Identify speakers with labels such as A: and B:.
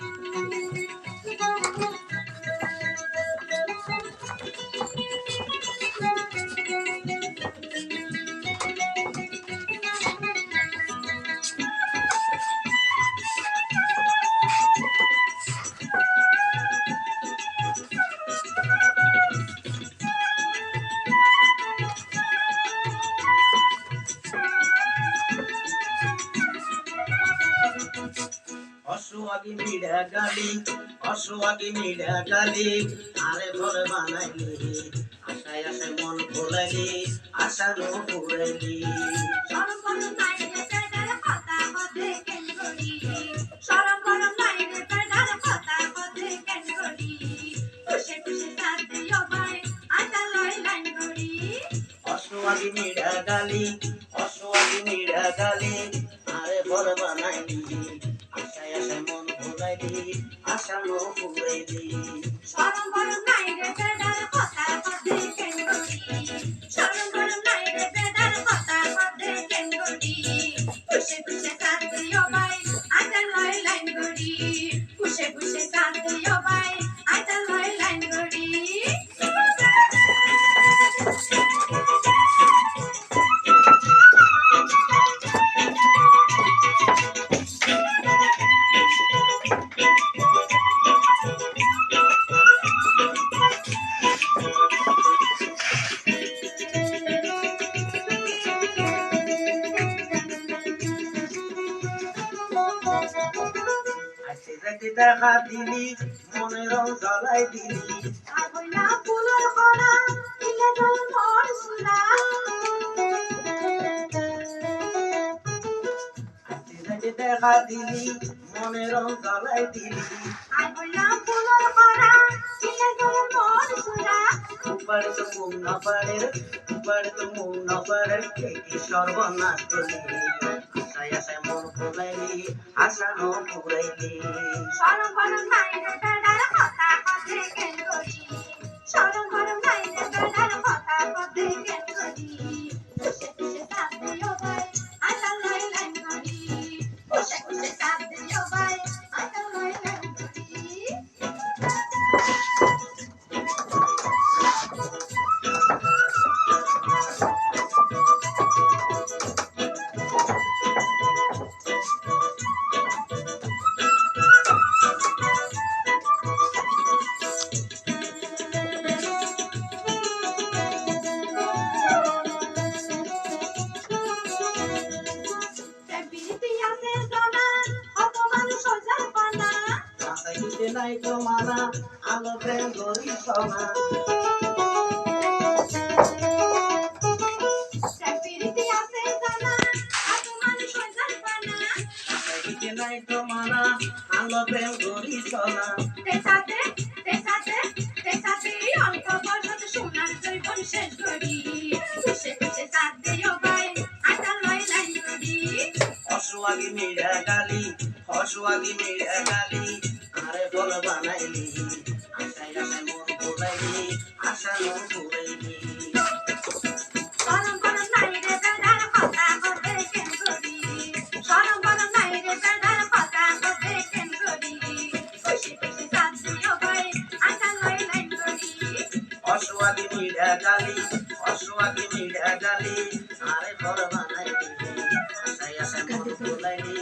A: Mm-hmm. অসুয়াগি মিড়া গালি অসুয়াগি মিড়া গালি। আরে ঘর বানাইলি আশায় আশায় মন ভোলাইলি আশা নো
B: করি
A: অসুয়াগি মিড়া গালি? অসুয়াগি মিড়া গালি। আরে ঘর বানাইলি ভোলাইলি আশা নো পুরাইলি
B: সরম গরম নাইরে পেডার কথা হতে কেন করি সরম গরম নাইরে পেডার কথা কেন করি খুশে খুশে সাথে ভাই আটা লই লাইন করি খুশে খুশে
A: যাকে দেখা দিলি মনের রং জ্বালাই দিলি।
B: আগুনা ফুলের কণা জল
A: দিলি মনের জ্বালাই দিলি।
B: আগুনা ফুলের কণা
A: উপার তো না পারে উপার তো না পারে কি সর্বনাশ করলি আশায় আশায় মন ফুলাইলি আশা নো ফুরাইলি
B: সরম নাই
A: মাথায় দিতে নাই তো মানা আলো প্রেম গরি সনা
B: তেসাতে তেসাতে তেসাতে অল্প সোনার জৈবন শেষ
A: অসুয়াগি মেয়ে গালি আরে বল বানাইলি আশায় আশায় মন পুরাইলি আশা
B: মন পুরাইলি। অসুয়াগি মিড়া গালি অসুয়াগি মিড়া গালি আরে
A: বড় বানাইলি আশায় আশায় মন পুরাইলি।